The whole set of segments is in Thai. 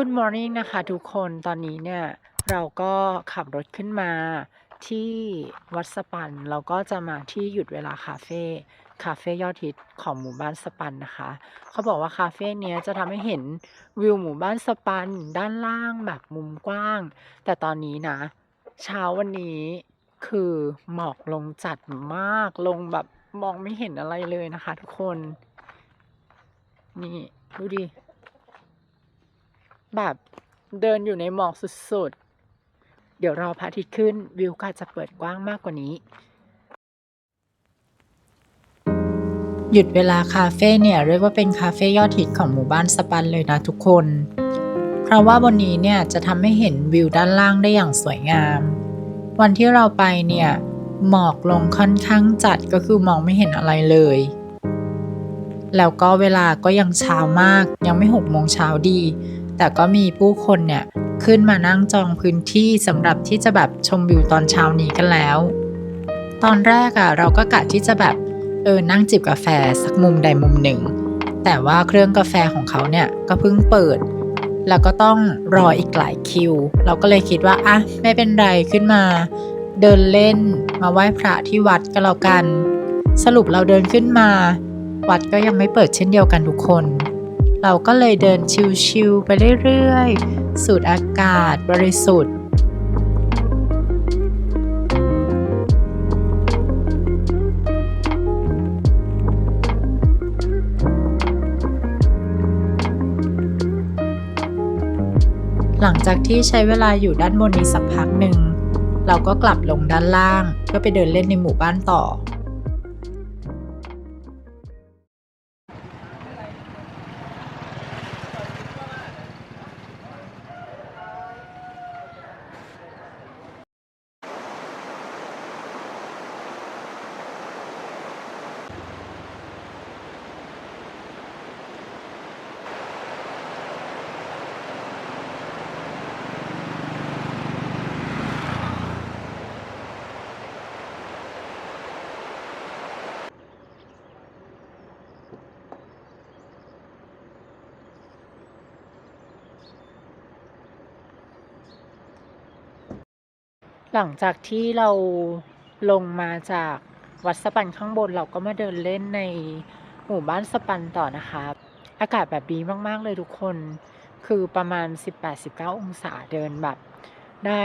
Good morning นะคะทุกคนตอนนี้เนี่ย เราก็ขับรถขึ้นมาที่วัดสปัน เราก็จะมาที่หยุดเวลาคาเฟ่คาเฟ่ยอดฮิตของหมู่บ้านสปันนะคะ เขาบอกว่าคาเฟ่เนี้ยจะทำให้เห็นวิวหมู่บ้านสปัน ด้านล่างแบบมุมกว้าง แต่ตอนนี้นะ เช้าวันนี้คือหมอกลงจัดมากลงแบบมองไม่เห็นอะไรเลยนะคะทุกคน นี่ ดูดิ แบบเดินอยู่ในหมอกสุดๆ เดี๋ยวรอพระอาทิตย์ขึ้นวิวก็จจะเปิดกว้างมากกว่านี้ หยุดเวลาคาเฟ่เนี่ยเรียกว่าเป็นคาเฟ่ยอดฮิตของหมู่บ้านสปันเลยนะทุกคน เพราะว่าบนนี้เนี่ยจะทำให้เห็นวิวด้านล่างได้อย่างสวยงาม วันที่เราไปเนี่ยหมอกลงค่อนข้างจัดก็คือมองไม่เห็นอะไรเลย แล้วก็เวลาก็ยังเช้ามากยังไม่หกโมงเช้าดี แต่ก็มีผู้คนเนี่ยขึ้นมานั่งจองพื้นที่สำหรับที่จะแบบชมวิวตอนเช้านี้กันแล้ว ตอนแรกอะ่ะเราก็กะที่จะแบบเออนั่งจิบกาแฟสักมุมใดมุมหนึ่ง แต่ว่าเครื่องกาแฟของเขาเนี่ยก็เพิ่งเปิด แล้วก็ต้องรออีกหลายคิว เราก็เลยคิดว่าอะไม่เป็นไรขึ้นมา เดินเล่นมาไหว้พระที่วัดก็แล้วกัน สรุปเราเดินขึ้นมา วัดก็ยังไม่เปิดเช่นเดียวกันทุกคน เราก็เลยเดินชิวๆไปเรื่อยๆ สูดอากาศบริสุทธิ์ หลังจากที่ใช้เวลาอยู่ด้านบนนี้สักพักหนึ่ง เราก็กลับลงด้านล่าง เพื่อไปเดินเล่นในหมู่บ้านต่อ หลังจากที่เราลงมาจากวัดสปันข้างบนเราก็มาเดินเล่นในหมู่บ้านสปันต่อนะคะ อากาศแบบดีมาก ๆ เลยทุกคนคือประมาณ 18-19 องศาเดินแบบ ได้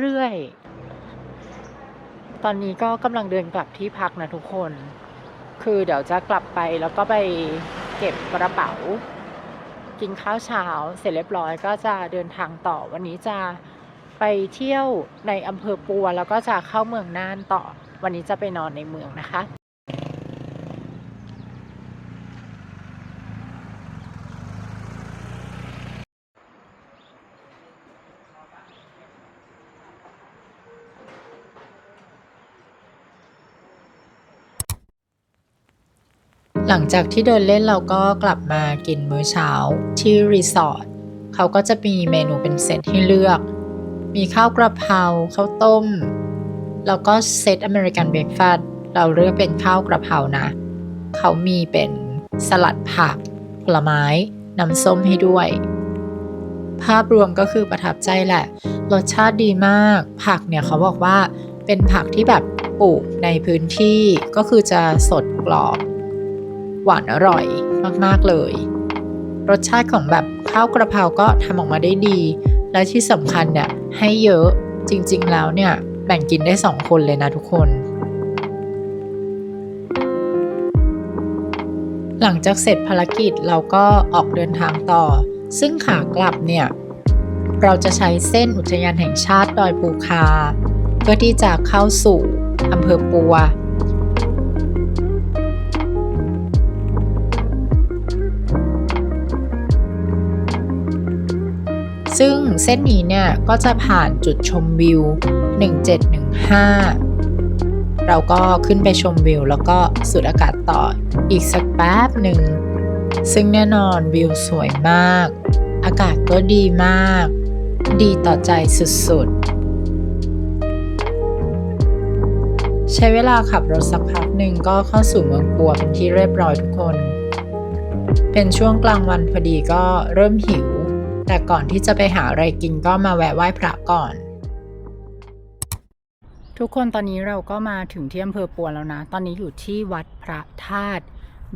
เรื่อย ๆ ตอนนี้ก็กำลังเดินกลับที่พักนะทุกคน คือเดี๋ยวจะกลับไปแล้วก็ไปเก็บกระเป๋า กินข้าวเช้าเสร็จเรียบร้อยก็จะเดินทางต่อวันนี้จะ ไปเที่ยวในอำเภอปัว แล้วก็จะเข้าเมืองน่านต่อ วันนี้จะไปนอนในเมืองนะคะหลังจากที่เดินเล่นเราก็กลับมากินมื้อเช้าที่รีสอร์ทเขาก็จะมีเมนูเป็นเซตให้เลือก มีข้าวกระเพราข้าวต้ม แล้วก็เซตอเมริกันเบรกฟาสต์เราเลือกเป็นข้าวกระเพรานะ เขามีเป็นสลัดผัก ผลไม้ น้ำส้มให้ด้วย ภาพรวมก็คือประทับใจแหละ รสชาติดีมาก ผักเนี่ยเขาบอกว่าเป็นผักที่แบบปลูกในพื้นที่ก็คือจะสดกรอบ หวานอร่อยมากๆเลย รสชาติของแบบข้าวกระเพราก็ทำออกมาได้ดี และที่สำคัญเนี่ย ให้เยอะจริง ๆ แล้วเนี่ย แบ่งกินได้สองคนเลยนะทุกคน หลังจากเสร็จภารกิจเราก็ออกเดินทางต่อ ซึ่งขากลับเนี่ย เราจะใช้เส้นอุทยานแห่งชาติดอยปูคา เพื่อที่จะเข้าสู่อำเภอปัว ซึ่งเส้นนี้เนี่ยก็จะผ่านจุดชมวิว 1715 เราก็ขึ้นไปชมวิว แล้วก็สูดอากาศต่ออีกสักแป๊บหนึ่ง ซึ่งแน่นอนวิวสวยมาก อากาศก็ดีมาก ดีต่อใจสุดๆใช้เวลาขับรถสักพักหนึ่งก็เข้าสู่เมืองปัวเป็นที่เรียบร้อยทุกคน เป็นช่วงกลางวันพอดีก็เริ่มหิว แต่ก่อนที่จะไปหาอะไรกินก็มาแวะไหว้พระก่อน ทุกคนตอนนี้เราก็มาถึงที่อำเภอปัวแล้วนะ ตอนนี้อยู่ที่วัดพระธาตุ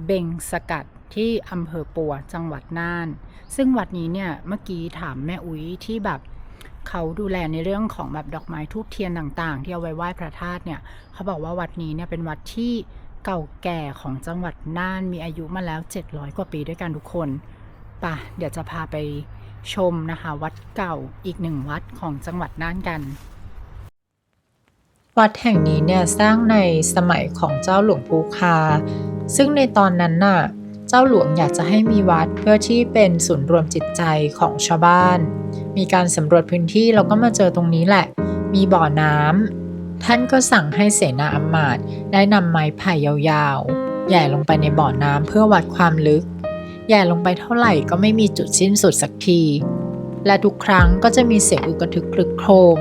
เบงสกัดที่อำเภอปัวจังหวัดน่าน ซึ่งวัดนี้เนี่ยเมื่อกี้ถามแม่อุ้ยที่แบบเขาดูแลในเรื่องของแบบดอกไม้ทูบเทียนต่างๆ ที่เอาไว้ไหว้พระธาตุเนี่ย เขาบอกว่าวัดนี้เนี่ยเป็นวัดที่เก่าแก่ของจังหวัดน่านมีอายุมาแล้ว 700 กว่าปีด้วยกันทุกคนป่ะเดี๋ยวจะพาไป ชมนะคะ วัดเก่าอีกหนึ่งวัดของจังหวัดน่านกัน วัดแห่งนี้เนี่ยสร้างในสมัยของเจ้าหลวงภูคา ซึ่งในตอนนั้นน่ะเจ้าหลวงอยากจะให้มีวัดเพื่อที่เป็นศูนย์รวมจิตใจของชาวบ้าน มีการสำรวจพื้นที่เราก็มาเจอตรงนี้แหละ มีบ่อน้ำท่านก็สั่งให้เสนาอำมาตย์ได้นำไม้ไผ่ยาวๆแหย่ลงไปในบ่อน้ำเพื่อวัดความลึก แย่ลงไปเท่าไหร่ก็ไม่มีจุดสิ้นสุดสักที และทุกครั้งก็จะมีเสียงอึกระทึกคลึกโครม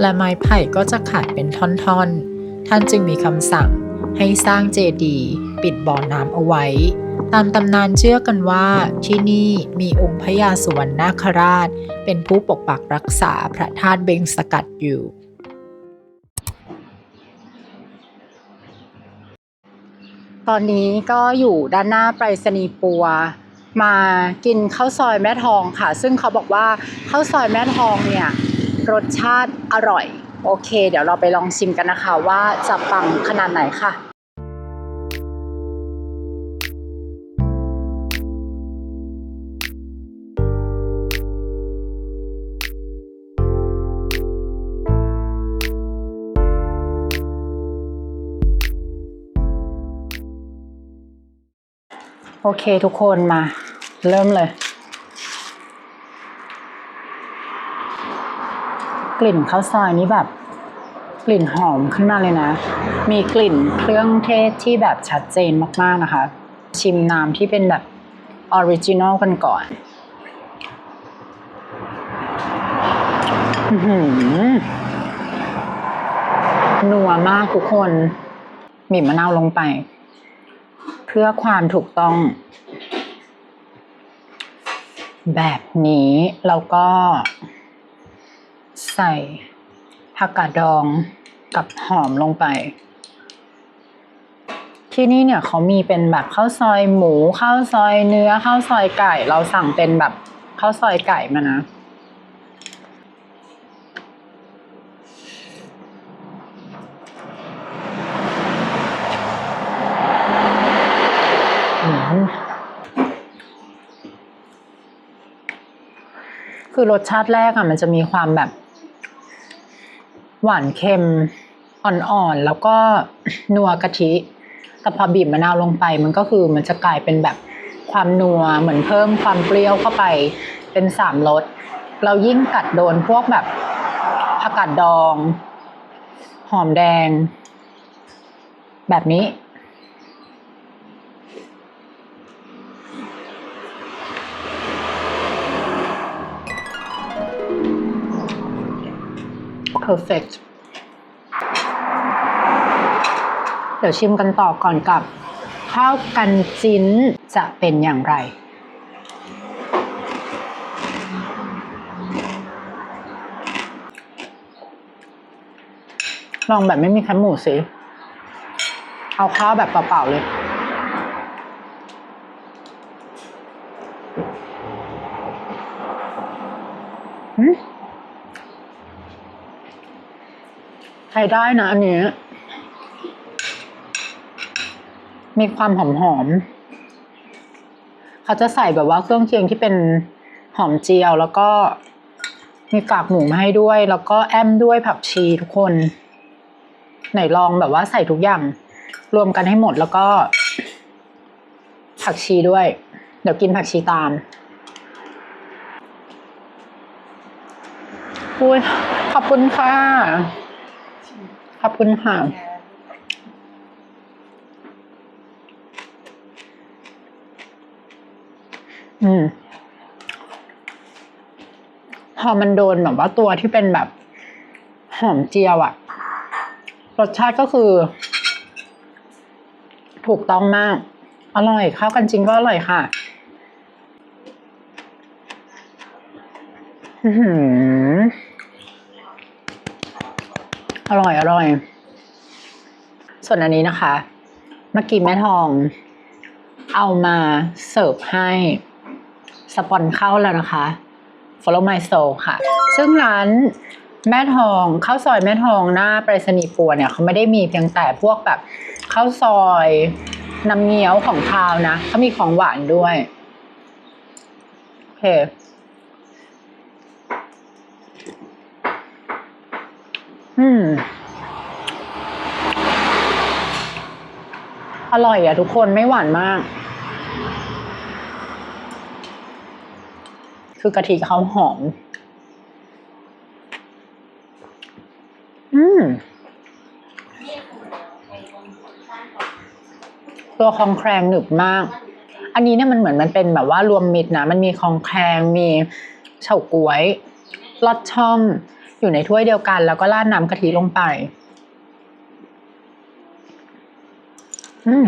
และไม้ไผ่ก็จะขาดเป็นท่อนๆ ท่านจึงมีคำสั่งให้สร้างเจดีย์ปิดบ่อน้ำเอาไว้ ตามตำนานเชื่อกันว่าที่นี่มีองค์พญาสุวรรณนาคราช เป็นผู้ปกปักรักษาพระธาตุเบงสกัดอยู่ ตอนนี้ก็อยู่ด้านหน้าไปรษณีย์ปัว มากินข้าวซอยแม่ทองค่ะ ซึ่งเขาบอกว่าข้าวซอยแม่ทองเนี่ยรสชาติอร่อย โอเค เดี๋ยวเราไปลองชิมกันนะคะว่าจะปังขนาดไหนค่ะ โอเคทุกคนมา เริ่มเลย กลิ่นข้าวซอยนี้แบบ กลิ่นหอมขึ้นมาเลยนะ มีกลิ่นเครื่องเทศที่แบบชัดเจนมากๆนะคะ ชิมน้ำที่เป็นแบบออริจินอลกันก่อนหือนัวมากทุกคนบีบมะนาวลงไป เพื่อความถูกต้อง แบบนี้แล้วก็ ใส่ผักกาดดองกับหอมลงไป ที่นี่เนี่ยเขามีเป็นแบบข้าวซอยหมูข้าวซอยเนื้อข้าวซอยไก่ เราสั่งเป็นแบบข้าวซอยไก่มานะ อืม คือรสชาติแรกอะมันจะมีความแบบ หวานเค็มอ่อนๆ แล้วก็นัวกะทิ แต่พอบีบมะนาวลงไป มันก็คือมันจะกลายเป็นแบบความนัวเหมือนเพิ่มความเปรี้ยวเข้าไปเป็นสามรสเรายิ่งกัดโดนพวกแบบผักกาดดอง หอมแดง แบบนี้ perfect เดี๋ยวชิมกันต่อก่อนกับ ข้าวกันจิ้นจะเป็นอย่างไร ลองแบบไม่มีแคมหมูสิ เอาข้าวแบบเปล่าๆเลย หืม ใช้ได้นะอันนี้ มีความหอมหอมๆเขาจะใส่แบบว่าเครื่องเคียงที่เป็นหอมเจียวแล้วก็มีกากหมูมาให้ด้วย แล้วก็แอมด้วยผักชีทุกคน ไหนลองแบบว่าใส่ทุกอย่าง รวมกันให้หมดแล้วก็ ผักชีด้วย เดี๋ยวกินผักชีตามอุ้ยขอบคุณค่ะ ขอบคุณค่ะอืม พอมันโดนแบบว่าตัวที่เป็นแบบหอมเจียวอะรสชาติก็คือ ถูกต้องมาก อร่อยข้าวกันจริงก็อร่อยค่ะอื้อ อร่อยอร่อย ส่วนอันนี้นะคะ เมื่อกี้แม่ทอง เอามาเสิร์ฟให้สปอนเข้าแล้วนะคะ Follow my soul ค่ะ ซึ่งร้านแม่ทองข้าวซอยแม่ทองหน้าไปรษณีย์ปัวเนี่ยเขาไม่ได้มีเพียงแต่พวกแบบข้าวซอยน้ำเงี้ยวของคาวนะเขามีของหวานด้วย โอเค อืม อร่อยอะทุกคนไม่หวานมาก คือกะทิเขาหอม อืม ตัวคองแครงหนึบมาก อันนี้เนี่ยมันเหมือนมันเป็นแบบว่ารวมมิตรนะ มันมีคองแครงมีเฉาก๊วยลอดช่อง อยู่ในถ้วยเดียวกัน แล้วก็ราดน้ำกะทิลงไป อืม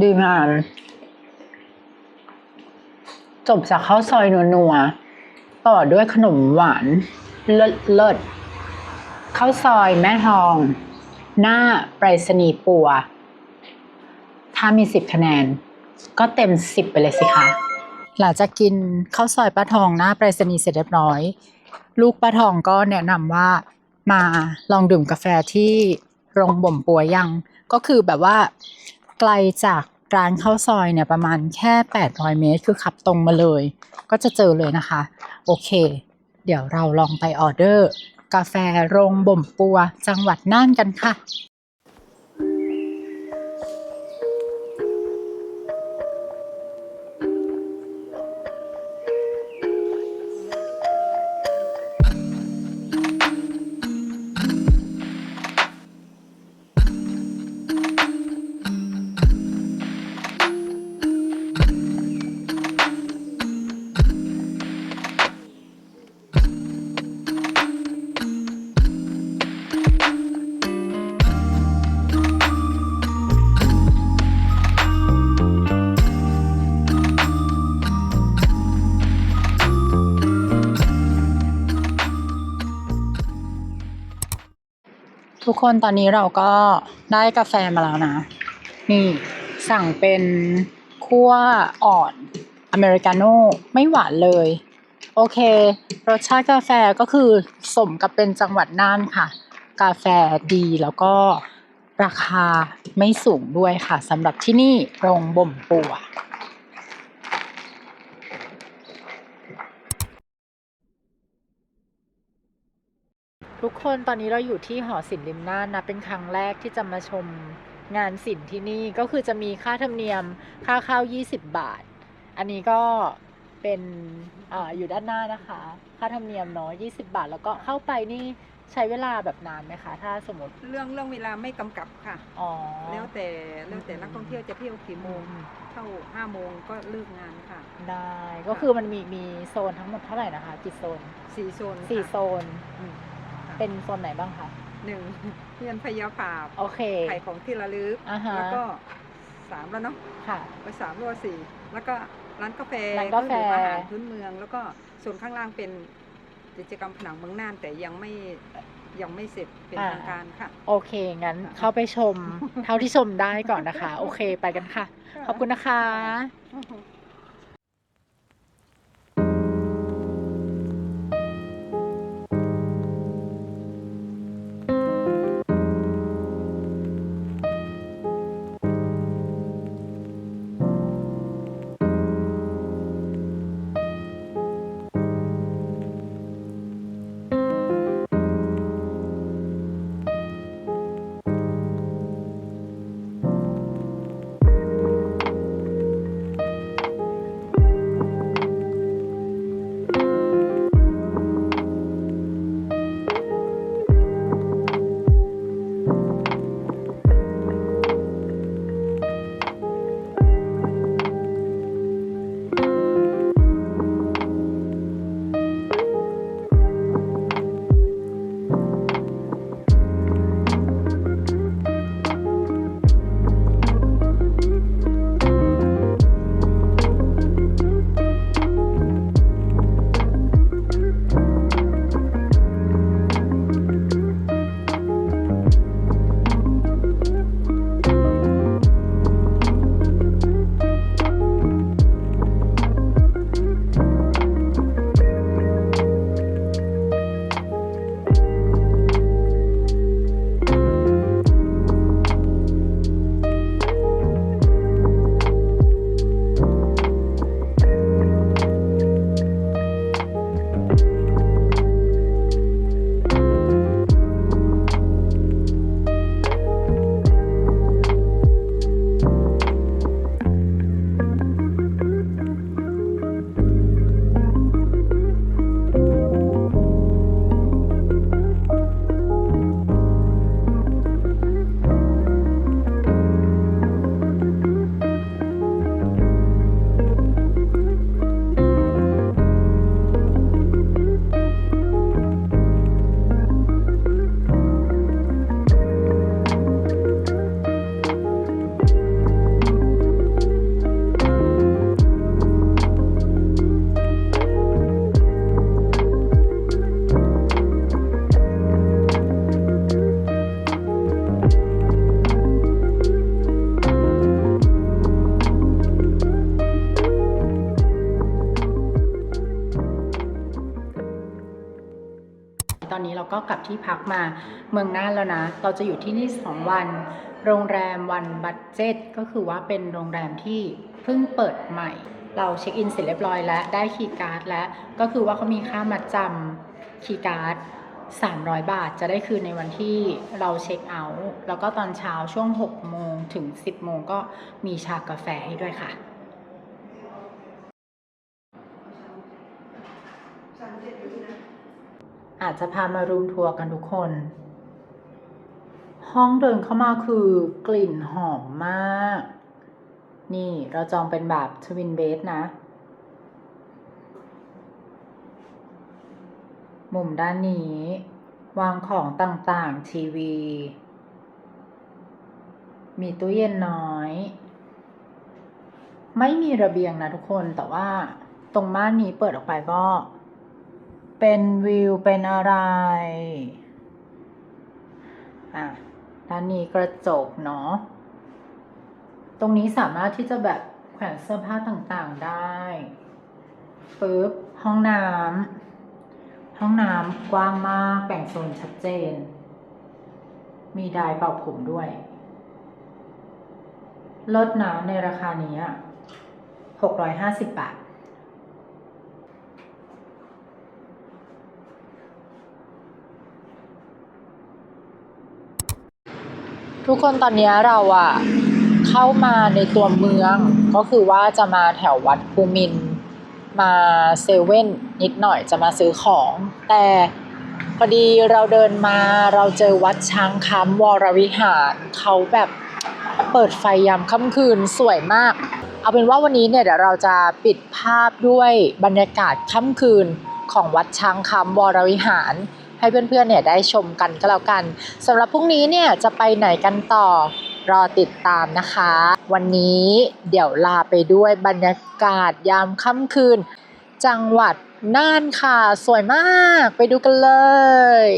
ดีงามจบจากข้าวซอยนัวๆ ต่อด้วยขนมหวาน เลิศเลิศข้าวซอยแม่ทอง หน้าไปรษณีย์ปัว ถ้ามีสิบคะแนน ก็เต็มสิบไปเลยสิคะ หลังจากกินข้าวซอยป้าทองหน้าไปรษณีย์เสร็จเรียบร้อย ลูกป้าทองก็แนะนำว่ามาลองดื่มกาแฟที่โรงบ่มปัวยัง ก็คือแบบว่าไกลจากร้านข้าวซอยเนี่ยประมาณแค่ 800 เมตร คือขับตรงมาเลย ก็จะเจอเลยนะคะ โอเค เดี๋ยวเราลองไปออเดอร์ กาแฟโรงบ่มปัวจังหวัดน่านกันค่ะ ทุกคนตอนนี้เราก็ได้กาแฟมาแล้วนะ นี่สั่งเป็นคั่วอ่อนอเมริกาโน่ไม่หวานเลย โอเค รสชาติกาแฟก็คือสมกับเป็นจังหวัดน่านค่ะ กาแฟดีแล้วก็ราคาไม่สูงด้วยค่ะสำหรับที่นี่โรงบ่มปัว ทุกคนตอนนี้เราอยู่ที่หอศิลป์ริมน่านนะเป็นครั้งแรกที่จะมาชมงานศิลป์ที่นี่ก็คือจะมีค่าธรรมเนียมค่าเข้า 20 บาท อันนี้ก็เป็นอาอยู่ด้านหน้านะคะ ค่าธรรมเนียมเนาะ20 บาท แล้วก็เข้าไปนี่ใช้เวลาแบบนานไหมคะ ถ้าสมมติเรื่องเรื่องเวลาไม่กำกับค่ะอ๋อแล้วแต่แล้วแต่นักท่องเที่ยวจะเที่ยวกี่โมงเข้าห้าโมงก็เลิกงานค่ะ ได้ก็คือมันมีมีโซนทั้งหมดเท่าไหร่นะคะกี่โซนสี่โซนค่ะสี่โซนอืม เป็นโซนไหนบ้างคะหนึ่งเพียนพยาภาพโอเคขายของที่ระลึกอ่าฮะแล้วก็สามแล้วเนาะค่ะ ไปสามรัวสี่แล้วก็ร้านกาแฟร้านกาแฟ เครื่องดื่มอาหารพื้นเมือง แล้วก็ส่วนข้างล่างเป็นกิจกรรมผนังเมืองน่านแต่ยังไม่ยังไม่เสร็จเป็นทางการค่ะ โอเค งั้นเข้าไปชม เท่าที่ชมได้ก่อนนะคะ โอเค ไปกันค่ะ ขอบคุณนะคะ ค เมืองน่านแล้วนะ เราจะอยู่ที่นี่ 2 วัน โรงแรมวันบัตเจ็ตก็คือว่าเป็นโรงแรมที่เพิ่งเปิดใหม่ เราเช็คอินเสร็จเรียบร้อยแล้ว ได้คีย์การ์ดแล้ว ก็คือว่าเขามีค่ามาจำคีย์การ์ด300 บาทจะได้คืนในวันที่เราเช็คเอาท์แล้วก็ตอนเช้าช่วง 6 โมงถึง 10 โมงก็มีชากาแฟให้ด้วยค่ะ อาจจะพามารูมทัวร์กันทุกคน ห้องเดินเข้ามาคือกลิ่นหอมมาก นี่เราจองเป็นแบบทวินเบดนะ มุมด้านนี้ วางของต่างๆ ทีวี มีตู้เย็นน้อย ไม่มีระเบียงนะทุกคนแต่ว่าตรงม่านนี้เปิดออกไปก็ เป็นวิว เป็นอะไรอะด้านนี้กระจกเนาะ ตรงนี้สามารถที่จะแบบแขวนเสื้อผ้าต่างๆได้ปึ๊บห้องน้ำห้องน้ำกว้างมากแบ่งโซนชัดเจน มีไดร์เป่าผมด้วย ลดน้ำในราคานี้หกร้อยห้าสิบบาท ทุกคนตอนนี้เราอะเข้ามาในตัวเมืองก็คือว่าจะมาแถววัดภูมิน มาเซเว่นนิดหน่อยจะมาซื้อของ แต่พอดีเราเดินมาเราเจอวัดช้างคำวรวิหารเขาแบบเปิดไฟยามค่ำคืนสวยมาก เอาเป็นว่าวันนี้เนี่ยเดี๋ยวเราจะปิดภาพด้วยบรรยากาศค่ำคืนของวัดช้างคำวรวิหาร ให้เพื่อนๆเนี่ยได้ชมกันก็แล้วกันสำหรับพรุ่งนี้เนี่ยจะไปไหนกันต่อรอติดตามนะคะ วันนี้เดี๋ยวลาไปด้วยบรรยากาศยามค่ำคืน จังหวัดน่านค่ะ สวยมากไปดูกันเลย